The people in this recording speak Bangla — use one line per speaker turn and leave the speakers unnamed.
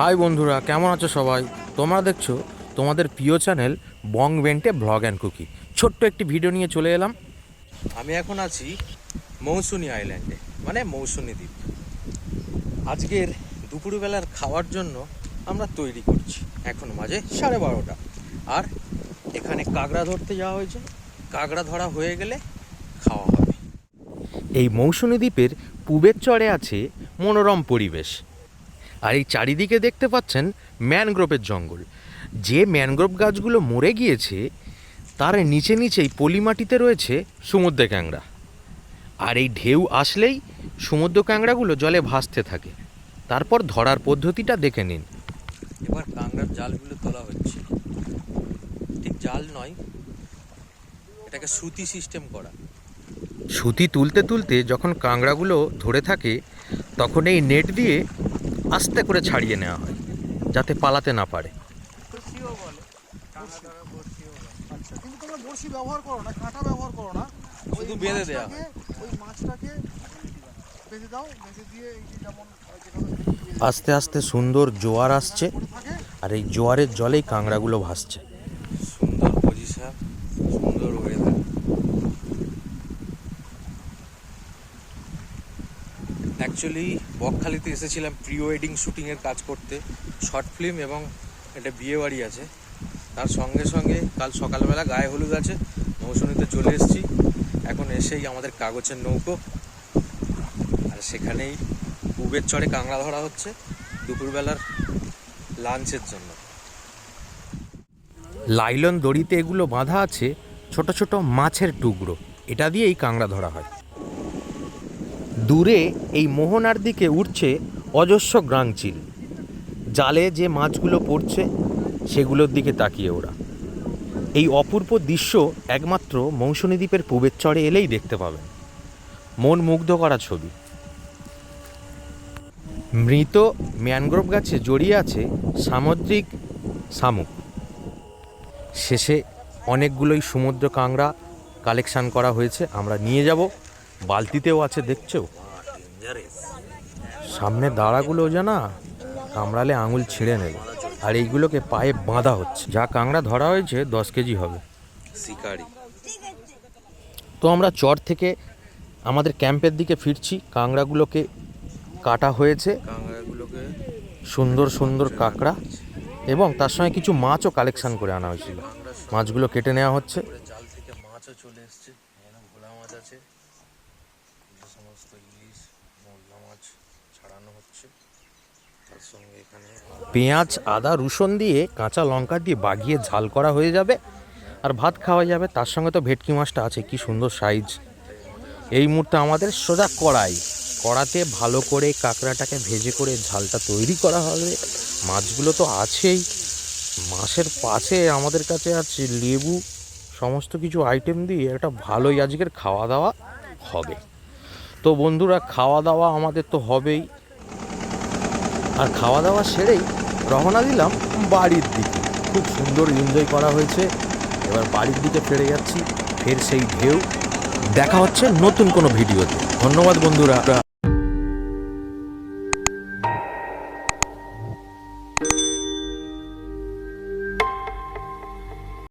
হাই বন্ধুরা, কেমন আছো সবাই? তোমরা দেখছ তোমাদের প্রিয় channel Bong Bente blog and cookie. ছোট্ট একটি ভিডিও নিয়ে চলে এলাম। আমি এখন আছি মৌসুনি আইল্যান্ডে মানে মৌসুনি দ্বীপ। আজকের দুপুরবেলার খাওয়ার জন্য আমরা তৈরি করছি। এখন মাঝে সাড়ে বারোটা। আর এখানে কাঁকড়া ধরতে যাওয়া হয়েছে। কাঁকড়া ধরা হয়ে গেলে খাওয়া হবে। এই মৌসুনি দ্বীপের পূবের চরে আছে মনোরম পরিবেশ। আর এই চারিদিকে দেখতে পাচ্ছেন ম্যানগ্রোভের জঙ্গল। যে ম্যানগ্রোভ গাছগুলো মরে গিয়েছে তার নিচে নিচেই পলিমাটিতে রয়েছে সমুদ্র ক্যাংড়া। আর এই ঢেউ আসলেই সমুদ্র ক্যাংড়াগুলো জলে ভাসতে থাকে। তারপর ধরার পদ্ধতিটা দেখে নিন। এবার কাঁংড়ার জালগুলো তোলা হচ্ছে। ঠিক জাল নয় এটাকে সুতি সিস্টেম করা। সুতি তুলতে তুলতে যখন কাঁংড়াগুলো ধরে থাকে তখন এই নেট দিয়ে আস্তে করে ছাড়িয়ে নেওয়া হয় যাতে পালাতে না পারে।
আচ্ছা কিন্তু তোমরা বড়শি ব্যবহার করো না কাঁটা ব্যবহার করো না।
শুধু বেঁধে দেয়া
ওই মাছটাকে বেঁধে দাও বেঁধে দিয়ে যেমন
আস্তে আস্তে সুন্দর জোয়ার আসছে আর এই জোয়ারের জলেই কাঁংড়াগুলো ভাসছে। সুন্দর পজিশন সুন্দর ওয়েদার অ্যাকচুয়ালি বকখালিতে এসেছিলাম প্রি ওয়েডিং শুটিংয়ের কাজ করতে। শর্ট ফিল্ম এবং একটা বিয়ে বাড়ি আছে। তার সঙ্গে সঙ্গে কাল সকালবেলা গায়ে হলুদ আছে। মৌসুমিতে চলে এসেছি। এখন এসেই আমাদের কাগজের নৌকো। আর সেখানেই পুবের চড়ে কাঁকড়া ধরা হচ্ছে দুপুরবেলার লাঞ্চের জন্য। লাইলন দড়িতে এগুলো বাঁধা আছে ছোট ছোট মাছের টুকরো। এটা দিয়েই কাঁকড়া ধরা হয়। দূরে এই মোহনার দিকে উঠছে অজস্র গ্রাংচিল। জালে যে মাছগুলো পড়ছে, সেগুলোর দিকে তাকিয়ে ওরা। এই অপূর্ব দৃশ্য একমাত্র মৌসুমী দ্বীপের পূবের চরে এলেই দেখতে পাবেন। মন মুগ্ধ করা ছবি। মৃত ম্যানগ্রোভ গাছে জড়িয়ে আছে সামুদ্রিক শামুক। শেষে অনেকগুলোই সমুদ্র কাংড়া কালেকশান করা হয়েছে, আমরা নিয়ে যাব। বালতিতেও আছে দেখছ? সামনে দাঁড়াগুলো জানা? কামড়ালে আঙুল ছিঁড়ে নেবে। আর এইগুলোকে পায়ে বাঁধা হচ্ছে। যা কাংড়া ধরা হয়েছে দশ কেজি হবে। শিকারি। তো আমরা চর থেকে আমাদের ক্যাম্পের দিকে ফিরছি। কাংড়াগুলোকে কাটা হয়েছে। সুন্দর সুন্দর কাঁকড়া। এবং তার সঙ্গে কিছু মাছও কালেকশন করে আনা হয়েছিল। মাছগুলো কেটে নেওয়া হচ্ছে।
মাছও চলে এসছে। ভোলা মাছ আছে। যে সমস্ত ইলিশ, মোল্লা মাছ ছাড়ানো হচ্ছে, তার সঙ্গে এখানে
পেঁয়াজ, আদা, রসুন দিয়ে কাঁচা লঙ্কা দিয়ে বাগিয়ে ঝাল করা হয়ে যাবে। আর ভাত খাওয়া যাবে, তার সঙ্গে তো ভেটকি মাছটা আছে, কি সুন্দর সাইজ। এই মুহূর্তে আমাদের সোজা কড়াই। কড়াতে ভালো করে কাঁকড়াটাকে ভেজে করে ঝালটা তৈরি করা হবে। মাছগুলো তো আছেই। মাছের পাশে আমাদের কাছে আছে লেবু, সমস্ত কিছু আইটেম দিয়ে একটা ভালোই আজকের খাওয়া দাওয়া হবে। তো বন্ধুরা খাওয়া দাওয়া আমাদের তো হবেই। আর খাওয়া দাওয়া সেরেই রওনা দিলাম বাড়ির দিকে। খুব সুন্দর এনজয় করা হয়েছে। এবার বাড়ির দিকে ফিরে যাচ্ছি, ফের সেই ঢেউ। দেখা হচ্ছে নতুন কোনো ভিডিওতে। ধন্যবাদ বন্ধুরা।